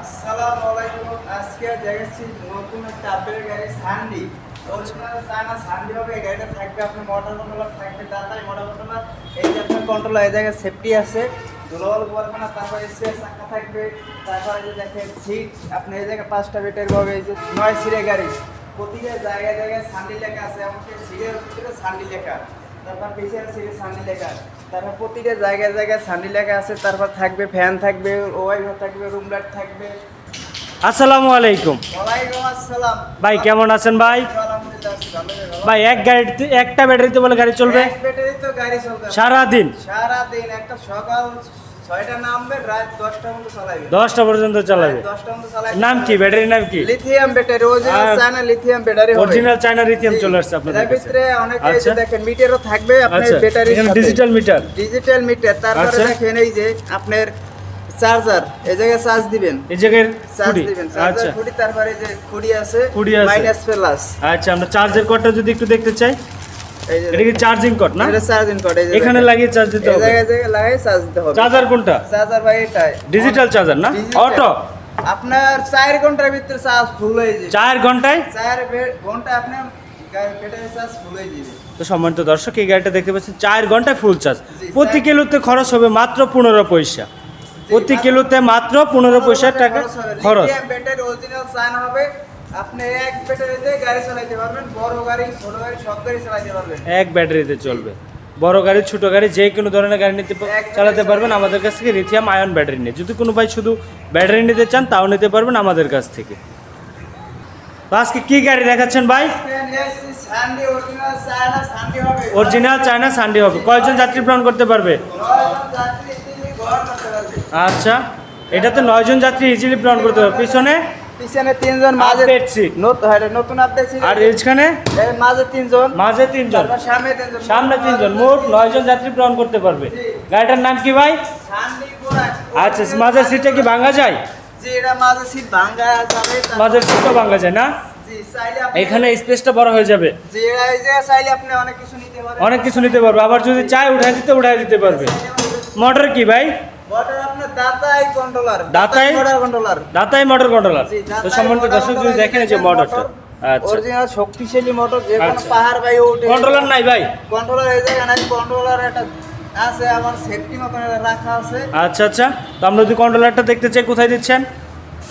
আসসালামু আলাইকুম। আজকে দেখেছি নতুন একটা আপডেট গাড়ি সান্ডি অরিজিনাল চায়না সান্ডি হবে, এই গাড়িটা থাকবে আপনার মোটর কন্ট্রোলার থাকবে, তাড়াতাড়ি মোটর কন্ট্রোলার এই যে আপনার কন্ট্রোলার এই জায়গায় সেফটি আছে। দুলবল পড়বে না তারপরে স্পেস থাকবে। তারপরে যে দেখেন সিট আপনি এই জায়গায় পাঁচটা বেটের পাবে, এই যে নয় সিটে গাড়ি। প্রতিটা জায়গায় জায়গায় সান্ডি লেখা আছে, এমনকি সিটের ভিতরে সান্ডি লেখা। তারপর পিছনের সিটে সান্ডি লেখা তারপর প্রতিটা জায়গায় জায়গায় সানি লেখা আছে তারপর থাকবে ফ্যান থাকবে ওয়াইফাই থাকবে রুম লাইট থাকবে। আসসালামু আলাইকুম। ওয়ালাইকুম আসসালাম। ভাই কেমন আছেন ভাই। ভাই এক গাড়িতে একটা ব্যাটারিতে বলে গাড়ি চলবে? এক ব্যাটারি তো গাড়ি চলবে। সারাদিন? সারাদিন একটা সকাল ছয়টা নামবে রাত দশটা পর্যন্ত চালাবে। নাম কি? ব্যাটারির নাম কি? Lithium battery original China lithium battery original China lithium চলে আসছে আপনাদের কাছে ভিতরে অনেক এই আচ্ছা। দেখেন মিটারও থাকবে আপনার battery digital meter digital meter তারপরে। দেখেন এই যে আপনার চার্জার এই জায়গায় চার্জ দিবেন। এই জায়গায় চার্জ দিবেন। আচ্ছা। তারপরে যে আছে খুঁড়ি আছে। মাইনাস প্লাস আচ্ছা আমরা চার্জের কর্ডটা যদি একটু দেখতে চাই। এটা কি চার্জিং কর্ড না? এটা চার্জিং এই এখানে লাগিয়ে চার্জ দিতে হবে। জায়গায় জায়গায় লাগাই চার্জ দিতে হবে। চার্জার কোনটা? চার্জার ভাই এটাই। ডিজিটাল চার্জার না? অটো আপনার চার ঘণ্টার ভিতরে চার্জ ফুল হয়ে যাবে। চার ঘন্টায়? চার ঘণ্টা আপনার চার্জ যাবে। তো সম্মানিত দর্শক এই গাড়িটা দেখতে পাচ্ছেন চার ঘন্টায় ফুল চার্জ প্রতি কিলোতে খরচ হবে মাত্র পনেরো পয়সা। প্রতি কিলোতে মাত্র পনেরো পয়সা টাকা খরচ ব্যাটারি অরিজিনাল চায়ন হবে। আপনি এক ব্যাটারিতে গাড়ি চালাতে পারবেন বড় গাড়ি ছোট গাড়ি সব গাড়ি চালাতে পারবেন। এক ব্যাটারিতে চলবে। বড় গাড়ি ছোট গাড়ি যে কোনো ধরনের গাড়ি নিতে চালাতে পারবেন আমাদের কাছ থেকে লিথিয়াম আয়ন ব্যাটারি নিয়ে। যদি কোনো ভাই শুধু ব্যাটারি নিতে চান তাও নিতে পারবেন আমাদের কাছ থেকে। আজকে কি গাড়ি দেখাচ্ছেন ভাই? অরিজিনাল চায়না সানডে হবে। কয়জন যাত্রী প্রাণ করতে পারবে? আচ্ছা এটাতে নয়জন যাত্রী ইজিলি প্রাণ করতে পারবে। পিছনে পিছনে তিনজন মাঝে seat। নতুন হ্যাঁ, নতুন আপডেট ছিল আর এইখানে? মাঝে তিনজন। মাঝে তিনজন। সামনে তিনজন। সামনে তিনজন। মোট নয়জন যাত্রী প্রাণ করতে পারবে। গাড়িটার নাম কি ভাই? আচ্ছা মাঝের সিটটা কি ভাঙা যায়? জি এটা মাঝে সিট ভাঙা যাবে। মাঝের সিটও ভাঙা যায় না? এখানে স্পেসটা বড় হয়ে যাবে। অনেক কিছু নিতে অনেক কিছু নিতে পারবে। আবার যদি চায় উঠাই দিতে উঠাই দিতে পারবে। মোটর কি ভাই? দাতাই মোটর কন্ট্রোলার দাতাই? মোটর কন্ট্রোলার তো দাতাই দর্শক যদি দেখেন যে মোটরটা আচ্ছা। অরিজিনাল শক্তিশালী মোটর যে কোনো আচ্ছা। পাহাড় বাই ওঠে কন্ট্রোলার নাই ভাই। কন্ট্রোলার এই জায়গায় নাই কন্ট্রোলার একটা আছে আমার সেফটি মতন রাখা আছে। আচ্ছা আচ্ছা। তো আমরা যদি কন্ট্রোলারটা দেখতে চাই কোথায় দিচ্ছেন?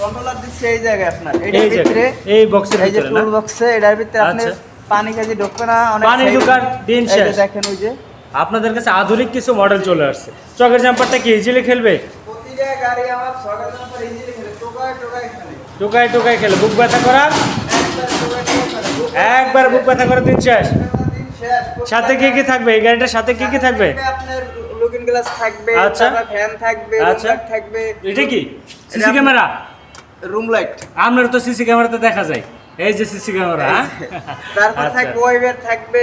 কন্ট্রোলার দিচ্ছে এই জায়গায় আপনার এই ভিতরে। এই বক্সের এই যে টুল বক্সে এটার ভিতরে আপনি আচ্ছা। পানি কাজে ঢুকবে না অনেক পানি ঢোকার দিন শেষ। দেখেন ওই যে। আপনাদের কাছে আধুনিক কিছু মডেল চলে আসছে। চকের জাম্পারটা কি ইজিলি খেলবে? টোকায় টোকায় খেলে। বুক ব্যথা করার? একবার বুক ব্যথা করে দিন শেষ। সাথে কি কি থাকবে? এই গাড়িটার সাথে কি কি থাকবে? লুকিং গ্লাস থাকবে আচ্ছা। ফ্যান থাকবে। আচ্ছা। থাকবে। এটা কি? CC camera? রুম লাইট আপনার তো সিসি ক্যামেরাতে দেখা যায়। এই যে সিসি ক্যামেরা হ্যাঁ তারপর আচ্ছা। থাকবে থাকবে।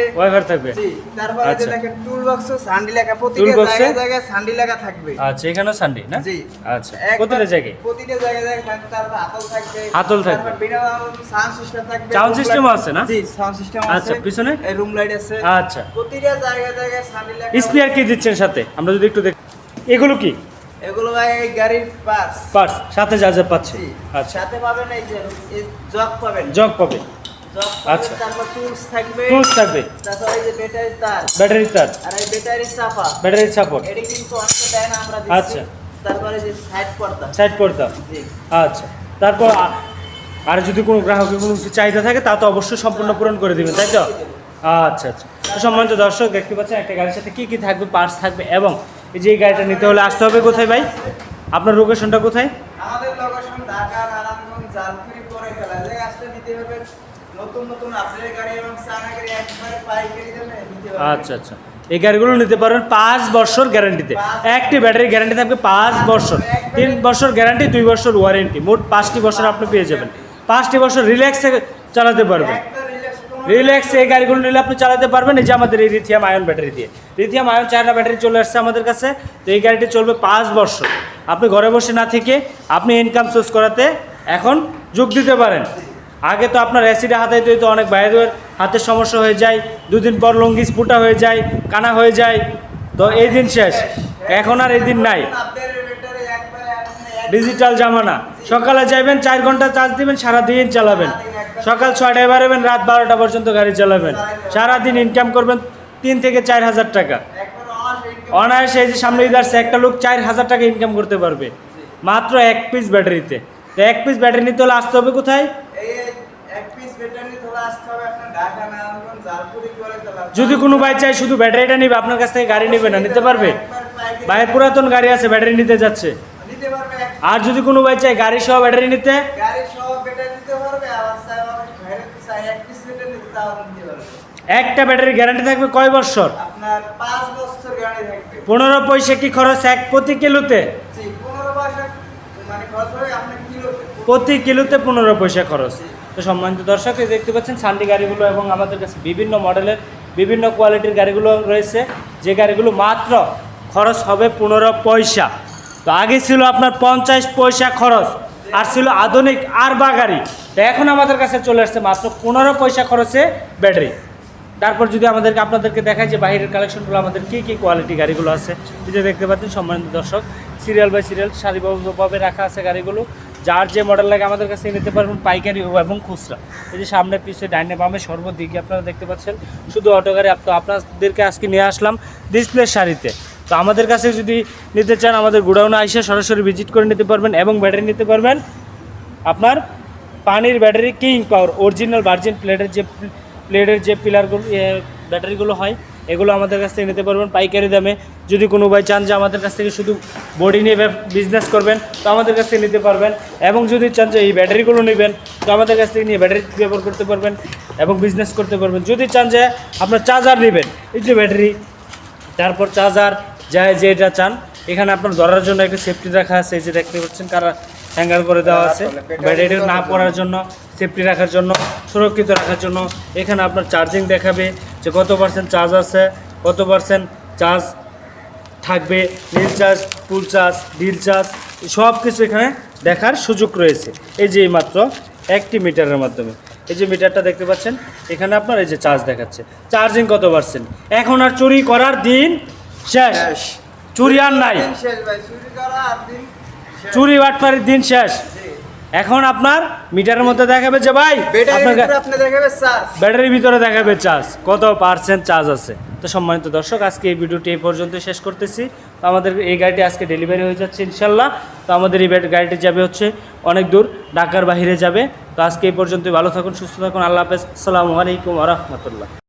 থাকবে। জি তারপরে যে আচ্ছা। দেখেন টুল বক্স সান্ডি লেখা প্রতিটা জায়গায় জায়গায় সান্ডি লেখা থাকবে। আচ্ছা এখানেও সানডে না? জি। আচ্ছা প্রতিটা জায়গায়? প্রতিটা জায়গায় জায়গায় থাকবে তারপর হাতল থাকবে। হাতল থাকবে। তারপর বিনা সাউন্ড সিস্টেম থাকবে system light- আছে না? জি সাউন্ড সিস্টেম আচ্ছা, আছে পিছনে? রুম লাইট আছে। আচ্ছা। প্রতিটা জায়গায় জায়গায় সান্ডি লেখা স্পিয়ার কি দিচ্ছেন সাথে। আমরা যদি একটু দেখ এগুলো কি? এগুলো ভাই এই গাড়ির পার্টস পার্স সাথে যা যা পাচ্ছে। আচ্ছা। সাথে পাবেন এই যে জগ পাবেন। জগ পাবে। জগ আচ্ছা। পাবেন তারপর টুলস থাকবে। টুলস থাকবে। তারপর এই যে ব্যাটারি তার ব্যাটারি তার আর এই ব্যাটারি চাপা। ব্যাটারি সাপোর্ট এটি কিন্তু অনেকে দেয় না আমরা আচ্ছা। তারপরে যে সাইড পর্দা। সাইড করতাম আচ্ছা। তারপর আর যদি কোনো গ্রাহকের কোনো কিছু চাহিদা থাকে তা তো অবশ্যই সম্পূর্ণ পূরণ করে দিবেন তাই তো? আচ্ছা আচ্ছা। তো সম্মানিত দর্শক দেখতে পাচ্ছেন একটা গাড়ির সাথে কী কী থাকবে পার্টস থাকবে এবং এই যে এই গাড়িটা নিতে হলে আসতে হবে কোথায় ভাই? আপনার লোকেশনটা কোথায়? আমাদের লোকেশন ঢাকা নারায়ণগঞ্জ জালকুড়ি পরে ফেলা যায় আসলে নিতে হবে নতুন নতুন আপডেট গাড়ি এবং চায়না গাড়ি একবারে পাইকারি দামে নিতে হবে। আচ্ছা আচ্ছা। এই গাড়িগুলো নিতে পারবেন পাঁচ বছর গ্যারান্টিতে। একটি ব্যাটারি গ্যারান্টি থাকবে পাঁচ বছর। তিন বছর গ্যারান্টি দুই বছর ওয়ারেন্টি। মোট পাঁচটি বছর আপনি পেয়ে যাবেন। পাঁচটি বছর রিল্যাক্সে চালাতে পারবেন। রিল্যাক্স এই গাড়িগুলো নিলে আপনি চালাতে পারবেন। এই যে আমাদের এই লিথিয়াম আয়ন ব্যাটারি দিয়ে। লিথিয়াম আয়ন চায়না ব্যাটারি চলে আসছে আমাদের কাছে। তো এই গাড়িটি চলবে পাঁচ বছর। আপনি ঘরে বসে না থেকে আপনি ইনকাম সোর্স করাতে এখন যোগ দিতে পারেন। আগে তো আপনার অ্যাসিডে হাতাইতে তো অনেক বাইরের হাতের সমস্যা হয়ে যায়। দুদিন পর লঙ্গিস ফুটা হয়ে যায়, কানা হয়ে যায়। তো এই দিন শেষ। এখন আর এই দিন নাই। ডিজিটাল জামানা। সকালে যাইবেন, চার ঘণ্টা চার্জ দিবেন, সারাদিন চালাবেন। সকাল ছয়টায় বেরোবেন রাত বারোটা পর্যন্ত গাড়ি চালাবেন। সারাদিন ইনকাম করবেন তিন থেকে চার হাজার টাকা। অনায়াসে এই যে সামনে ঈদ আসছে, একটা লোক চার হাজার টাকা ইনকাম করতে পারবে। মাত্র এক পিস ব্যাটারিতে। তো এক পিস ব্যাটারি নিতে হলে আসতে হবে কোথায়? যদি কোনো ভাই চাই শুধু ব্যাটারিটা নিবে, আপনার কাছ থেকে গাড়ি নেবে না, নিতে পারবে? ভাইয়ের পুরাতন গাড়ি আছে, ব্যাটারি নিতে যাচ্ছে। আর যদি কোনো ভাই চাই গাড়ি সহ ব্যাটারি নিতে গাড়ি সহ ব্যাটারি নিতে পারবে আবার চাই অনেক ভাইরে চাই এক পিস ব্যাটারি নিতে তাও নিতে পারবে একটা ব্যাটারির গ্যারান্টি থাকবে কয় বছর? পনেরো পয়সা কি খরচ এক প্রতি কিলোতে? মানে কিলোতে। প্রতি কিলোতে পনেরো পয়সা খরচ। তো সম্মানিত দর্শক এই দেখতে পাচ্ছেন সান্ডি গাড়িগুলো এবং আমাদের কাছে বিভিন্ন মডেলের বিভিন্ন কোয়ালিটির গাড়িগুলো রয়েছে। যে গাড়িগুলো মাত্র খরচ হবে পনেরো পয়সা। তো আগে ছিল আপনার পঞ্চাশ পয়সা খরচ আর ছিল আধুনিক আর বা গাড়ি। তো এখন আমাদের কাছে চলে আসছে মাত্র পনেরো পয়সা খরচে ব্যাটারি। তারপর যদি আমাদেরকে আপনাদেরকে দেখায় যে বাইরের কালেকশনগুলো আমাদের কী কী কোয়ালিটি গাড়িগুলো আছে, এই যে দেখতে পাচ্ছেন সম্মানিত দর্শক সিরিয়াল বাই সিরিয়াল সারিবদ্ধভাবে রাখা আছে গাড়িগুলো। যার যে মডেল লাগে আমাদের কাছে নিতে পারবেন পাইকারি এবং খুচরা। এই যে সামনে পিছিয়ে ডাইনে বামে সর্বদিকে আপনারা দেখতে পাচ্ছেন, শুধু অটো গাড়ি আপনাদেরকে আজকে নিয়ে আসলাম ডিসপ্লে শাড়িতে। তো আমাদের কাছে যদি নিতে চান, আমাদের গোডাউনে এসে সরাসরি ভিজিট করে নিতে পারবেন এবং ব্যাটারি নিতে পারবেন। আপনার পানির battery king power original virgin প্লেটের যে প্লেটের যে পিলারগুলো ব্যাটারিগুলো হয় এগুলো আমাদের কাছ থেকে নিতে পারবেন পাইকারি দামে। যদি কোনো ভাই চান যে আমাদের কাছ থেকে শুধু বডি নিয়ে বিজনেস করবেন তো আমাদের কাছ থেকে নিতে পারবেন। এবং যদি চান যে এই ব্যাটারিগুলো নেবেন তো আমাদের কাছ থেকে নিয়ে ব্যাটারি ব্যবহার করতে পারবেন এবং বিজনেস করতে পারবেন। যদি চান যে আপনার চার্জার নেবেন এই যে ব্যাটারি তারপর চার্জার যা যেটা চান এখানে আপনার ধরার জন্য একটা সেফটি রাখা আছে এই যে দেখতে পাচ্ছেন কারা হ্যাঙ্গার করে দেওয়া আছে। ব্যাটারিটা না পড়ার জন্য সেফটি রাখার জন্য সুরক্ষিত রাখার জন্য এখানে আপনার চার্জিং দেখাবে যে কত পার্সেন্ট চার্জ আছে কত পার্সেন্ট চার্জ থাকবে নীল চার্জ ফুল চার্জ ডিল চার্জ সব কিছু এখানে দেখার সুযোগ রয়েছে এই যে মাত্র একটি মিটারের মাধ্যমে এই যে মিটারটা দেখতে পাচ্ছেন এখানে আপনার এই যে চার্জ দেখাচ্ছে চার্জিং কত পার্সেন্ট এখন আর চুরি করার দিন শেষ। চুরি আর নাই চুরি করা দিন শেষ। বাটপারের দিন শেষ। এখন আপনার মিটারের মধ্যে দেখাবে যে ভাই ব্যাটারির ভিতরে দেখাবে চার্জ কত পার্সেন্ট চার্জ আছে? তো সম্মানিত দর্শক আজকে এই ভিডিওটি এই পর্যন্ত শেষ করতেছি। তো আমাদের এই গাড়িটি আজকে ডেলিভারি হয়ে যাচ্ছে ইনশাল্লাহ। তো আমাদের এই গাড়িটি যাবে হচ্ছে অনেক দূর ঢাকার বাইরে যাবে। তো আজকে এই পর্যন্তই। ভালো থাকুন সুস্থ থাকুন। আল্লাহ হাফেজ। আসসালামু আলাইকুম আ রহমতুল্লাহ।